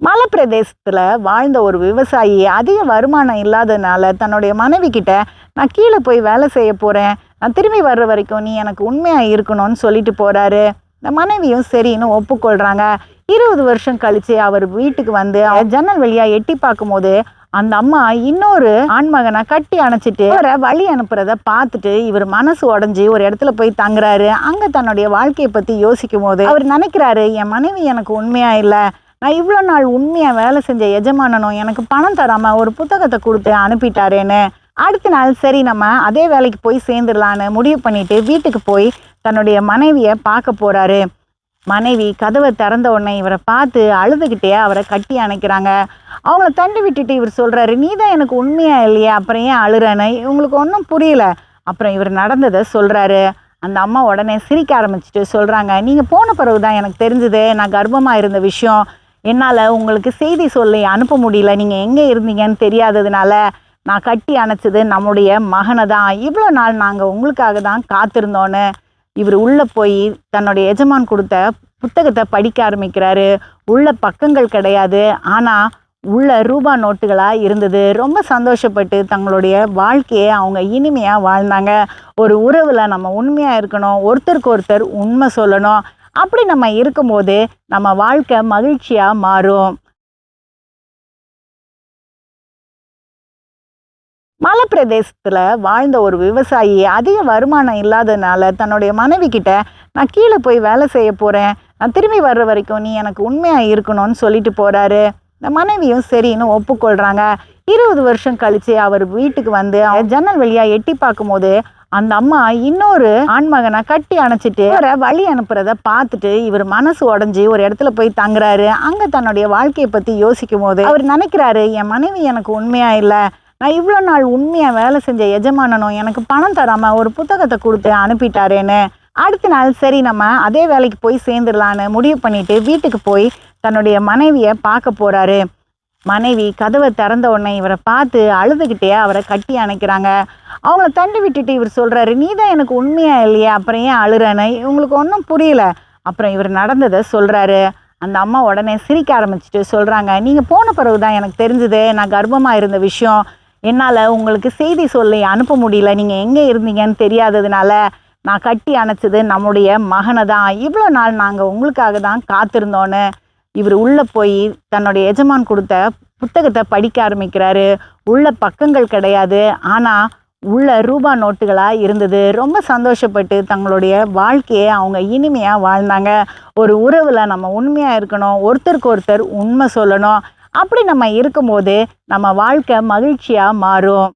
மலைப்பிரதேசத்தில் வாழ்ந்த ஒரு விவசாயி அதிக வருமானம் இல்லாததுனால தன்னுடைய மனைவி கிட்ட நான் கீழே போய் வேலை செய்ய போகிறேன் நான் திரும்பி வர்ற வரைக்கும் நீ எனக்கு உண்மையாக இருக்கணும்னு சொல்லிட்டு போகிறாரு இந்த மனைவியும் சரின்னு ஒப்புக்கொள்கிறாங்க இருபது வருஷம் கழித்து அவர் வீட்டுக்கு வந்து ஜன்னல் வழியாக எட்டி பார்க்கும்போது அந்த அம்மா இன்னொரு ஆண்மகனை கட்டி அணைச்சிட்டு அவரை வழி அனுப்புறத பார்த்துட்டு இவர் மனசு உடஞ்சி ஒரு இடத்துல போய் தங்குறாரு. அங்கே தன்னுடைய வாழ்க்கையை பற்றி யோசிக்கும் போது அவர் நினைக்கிறாரு என் மனைவி எனக்கு உண்மையாக இல்லை. நான் இவ்வளோ நாள் உண்மையாக வேலை செஞ்ச எஜமானனும் எனக்கு பணம் தராமல் ஒரு புத்தகத்தை கொடுத்து அனுப்பிட்டாரேன்னு அடுத்த நாள் சரி நம்ம அதே வேலைக்கு போய் சேர்ந்துடலான்னு முடிவு பண்ணிட்டு வீட்டுக்கு போய் தன்னுடைய மனைவியை பார்க்க போகிறாரு மனைவி கதவை திறந்த உடனே இவரை பார்த்து அழுதுகிட்டே அவரை கட்டி அணைக்கிறாங்க. அவங்கள தண்டு விட்டுட்டு இவர் சொல்கிறாரு நீ தான் எனக்கு உண்மையாக இல்லையா? அப்புறம் ஏன் அழுறேன்னு? இவங்களுக்கு ஒன்றும் புரியல. அப்புறம் இவர் நடந்ததை சொல்கிறாரு அந்த அம்மா உடனே சிரிக்க ஆரம்பிச்சுட்டு சொல்கிறாங்க நீங்கள் போன பிறகு தான் எனக்கு தெரிஞ்சது நான் கர்ப்பமாக இருந்த விஷயம். என்னால் உங்களுக்கு செய்தி சொல்லி அனுப்ப முடியல. நீங்கள் எங்கே இருந்தீங்கன்னு தெரியாததுனால நான் கட்டி அணைச்சது நம்முடைய மகனை தான். இவ்வளோ நாள் நாங்கள் உங்களுக்காக தான் காத்திருந்தோன்னு இவர் உள்ளே போய் தன்னுடைய எஜமான் கொடுத்த புத்தகத்தை படிக்க ஆரம்பிக்கிறாரு. உள்ள பக்கங்கள் கிடையாது. ஆனால் உள்ள ரூபா நோட்டுகளாக இருந்தது. ரொம்ப சந்தோஷப்பட்டு தங்களுடைய வாழ்க்கையை அவங்க இனிமையாக வாழ்ந்தாங்க. ஒரு உறவில் நம்ம உண்மையாக இருக்கணும். ஒருத்தருக்கு ஒருத்தர் உண்மை சொல்லணும். அப்படி நம்ம இருக்கும்போது நம்ம வாழ்க்கை மகிழ்ச்சியாக மாறும். மலைப்பிரதேசத்தில் வாழ்ந்த ஒரு விவசாயி அதிக வருமானம் இல்லாததுனால தன்னுடைய மனைவி கிட்ட நான் கீழே போய் வேலை செய்ய போகிறேன் நான் திரும்பி வர்ற வரைக்கும் நீ எனக்கு உண்மையாக இருக்கணும்னு சொல்லிட்டு போகிறாரு இந்த மனைவியும் சரின்னு ஒப்புக்கொள்கிறாங்க இருபது வருஷம் கழிச்சு அவர் வீட்டுக்கு வந்து ஜன்னல் வழியாக எட்டி பார்க்கும்போது அந்த அம்மா இன்னொரு ஆண்மகனை கட்டி அணைச்சிட்டு இவரை வழி அனுப்புறத பார்த்துட்டு இவர் மனசு உடஞ்சி ஒரு இடத்துல போய் தங்குறாரு. அங்கே தன்னுடைய வாழ்க்கையை பற்றி யோசிக்கும் போது அவர் நினைக்கிறாரு என் மனைவி எனக்கு உண்மையா இல்லை. நான் இவ்வளோ நாள் உண்மையாக வேலை செஞ்ச எஜமானனும் எனக்கு பணம் தராமல் ஒரு புத்தகத்தை கொடுத்து அனுப்பிட்டாரேன்னு. அடுத்த நாள் சரி நம்ம அதே வேலைக்கு போய் சேர்ந்துடலான்னு முடிவு பண்ணிட்டு வீட்டுக்கு போய் தன்னுடைய மனைவியை பார்க்க போறாரு. மனைவி கதவை திறந்த உடனே இவரை பார்த்து அழுதுகிட்டே அவரை கட்டி அணைக்கிறாங்க. அவங்கள தண்டு விட்டுட்டு இவர் சொல்கிறாரு நீ தான் எனக்கு உண்மையாக இல்லையா? அப்புறம் ஏன் அழுறேன்னு? இவங்களுக்கு ஒன்றும் புரியல. அப்புறம் இவர் நடந்ததை சொல்கிறாரு அந்த அம்மா உடனே சிரிக்க ஆரம்பிச்சுட்டு சொல்கிறாங்க நீங்கள் போன பிறகு தான் எனக்கு தெரிஞ்சது நான் கர்ப்பமாக இருந்த விஷயம். என்னால் உங்களுக்கு செய்தி சொல்லி அனுப்ப முடியல. நீங்கள் எங்கே இருந்தீங்கன்னு தெரியாததுனால நான் கட்டி அணைச்சது நம்முடைய மகனை தான் இவ்வளோ நாள் நாங்கள் உங்களுக்காக தான் காத்திருந்தோன்னு இவர் உள்ளே போய் தன்னுடைய எஜமான் கொடுத்த புத்தகத்தை படிக்க ஆரம்பிக்கிறாரு. உள்ள பக்கங்கள் கிடையாது. ஆனால் உள்ள ரூபா நோட்டுகளாக இருந்தது. ரொம்ப சந்தோஷப்பட்டு தங்களுடைய வாழ்க்கையை அவங்க இனிமையாக வாழ்ந்தாங்க. ஒரு உறவில் நம்ம உண்மையாக இருக்கணும். ஒருத்தருக்கு ஒருத்தர் உண்மை சொல்லணும். அப்படி நம்ம இருக்கும்போது நம்ம வாழ்க்கை மகிழ்ச்சியாக மாறும்.